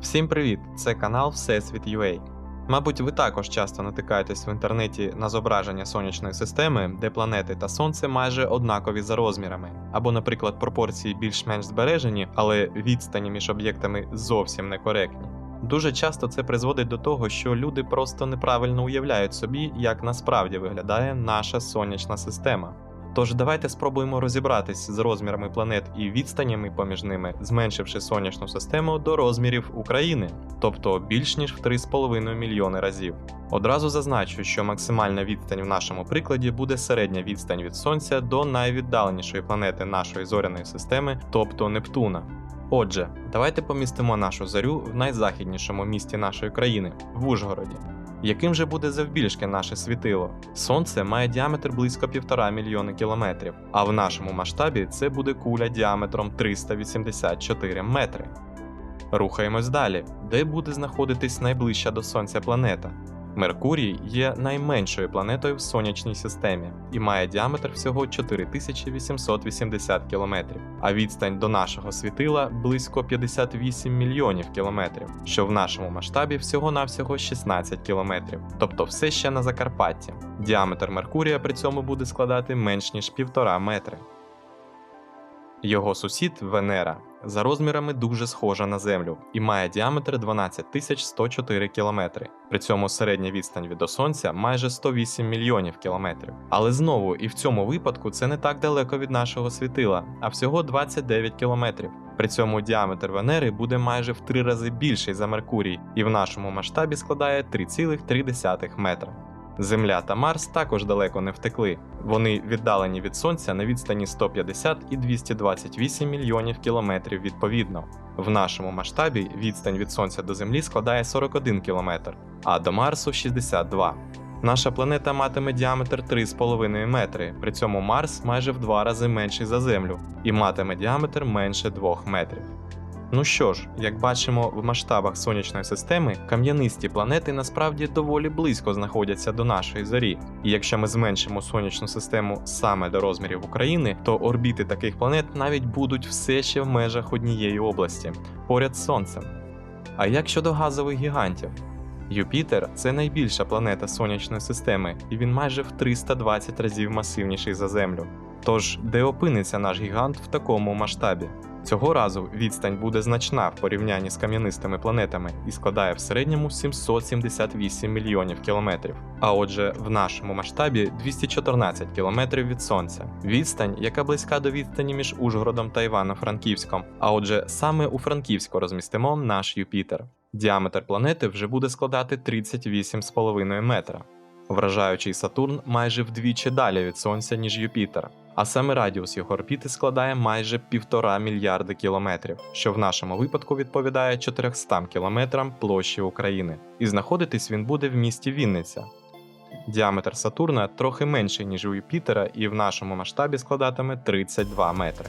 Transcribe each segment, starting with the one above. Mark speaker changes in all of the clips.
Speaker 1: Всім привіт! Це канал Всесвіт UA. Мабуть, ви також часто натикаєтесь в інтернеті на зображення сонячної системи, де планети та сонце майже однакові за розмірами, або, наприклад, пропорції більш-менш збережені, але відстані між об'єктами зовсім некоректні. Дуже часто це призводить до того, що люди просто неправильно уявляють собі, як насправді виглядає наша сонячна система. Тож давайте спробуємо розібратись з розмірами планет і відстанями поміж ними, зменшивши сонячну систему до розмірів України, тобто більш ніж в 3,5 мільйони разів. Одразу зазначу, що максимальна відстань в нашому прикладі буде середня відстань від Сонця до найвіддаленішої планети нашої зоряної системи, тобто Нептуна. Отже, давайте помістимо нашу зорю в найзахіднішому місті нашої країни в Ужгороді. Яким же буде завбільшки наше світило? Сонце має діаметр близько 1,5 мільйони кілометрів, а в нашому масштабі це буде куля діаметром 384 метри. Рухаємось далі, де буде знаходитись найближча до Сонця планета. Меркурій є найменшою планетою в сонячній системі і має діаметр всього 4880 кілометрів, а відстань до нашого світила близько 58 мільйонів кілометрів, що в нашому масштабі всього-навсього 16 кілометрів, тобто все ще на Закарпатті. Діаметр Меркурія при цьому буде складати менш ніж півтора метри. Його сусід Венера за розмірами дуже схожа на Землю і має діаметр 12104 км. При цьому середня відстань від Сонця майже 108 мільйонів кілометрів. Але знову і в цьому випадку це не так далеко від нашого світила, а всього 29 кілометрів. При цьому діаметр Венери буде майже в три рази більший за Меркурій і в нашому масштабі складає 3,3 метра. Земля та Марс також далеко не втекли. Вони віддалені від Сонця на відстані 150 і 228 мільйонів кілометрів відповідно. В нашому масштабі відстань від Сонця до Землі складає 41 кілометр, а до Марсу 62. Наша планета матиме діаметр 3,5 метри, при цьому Марс майже в два рази менший за Землю і матиме діаметр менше 2 метрів. Ну що ж, як бачимо в масштабах сонячної системи, кам'янисті планети насправді доволі близько знаходяться до нашої зорі. І якщо ми зменшимо сонячну систему саме до розмірів України, то орбіти таких планет навіть будуть все ще в межах однієї області, поряд з Сонцем. А як щодо газових гігантів? Юпітер це найбільша планета сонячної системи, і він майже в 320 разів масивніший за Землю. Тож, де опиниться наш гігант в такому масштабі? Цього разу відстань буде значна в порівнянні з кам'янистими планетами і складає в середньому 778 мільйонів кілометрів. А отже, в нашому масштабі 214 кілометрів від Сонця. Відстань, яка близька до відстані між Ужгородом та Івано-Франківськом. А отже, саме у Франківську розмістимо наш Юпітер. Діаметр планети вже буде складати 38,5 метра. Вражаючий Сатурн майже вдвічі далі від Сонця, ніж Юпітер, а саме радіус його орбіти складає майже півтора мільярда кілометрів, що в нашому випадку відповідає 400 кілометрам площі України, і знаходитись він буде в місті Вінниця. Діаметр Сатурна трохи менший, ніж у Юпітера, і в нашому масштабі складатиме 32 метри.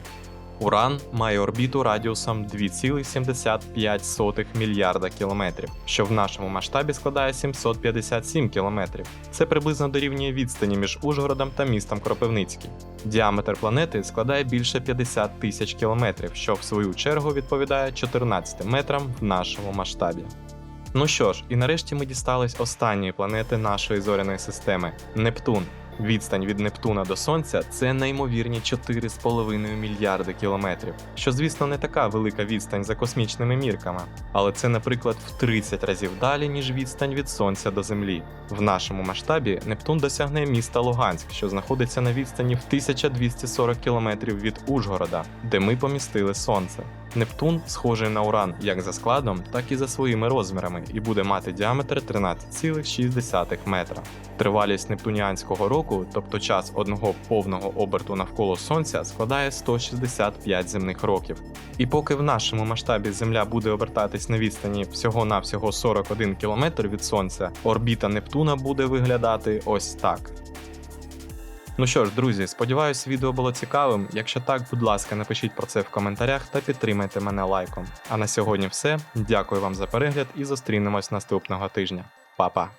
Speaker 1: Уран має орбіту радіусом 2,75 мільярда кілометрів, що в нашому масштабі складає 757 кілометрів. Це приблизно дорівнює відстані між Ужгородом та містом Кропивницький. Діаметр планети складає більше 50 тисяч кілометрів, що в свою чергу відповідає 14 метрам в нашому масштабі. Ну що ж, і нарешті ми дістались останньої планети нашої зоряної системи Нептун. Відстань від Нептуна до Сонця це неймовірні 4,5 мільярди кілометрів, що, звісно, не така велика відстань за космічними мірками, але це, наприклад, в 30 разів далі, ніж відстань від Сонця до Землі. В нашому масштабі Нептун досягне міста Луганськ, що знаходиться на відстані в 1240 кілометрів від Ужгорода, де ми помістили Сонце. Нептун схожий на Уран як за складом, так і за своїми розмірами, і буде мати діаметр 13,6 метра. Тривалість нептуніанського року, тобто час одного повного оберту навколо Сонця, складає 165 земних років. І поки в нашому масштабі Земля буде обертатись на відстані всього-навсього 41 км від Сонця, орбіта Нептуна буде виглядати ось так. Ну що ж, друзі, сподіваюсь, відео було цікавим. Якщо так, будь ласка, напишіть про це в коментарях та підтримайте мене лайком. А на сьогодні все. Дякую вам за перегляд і зустрінемось наступного тижня. Па-па!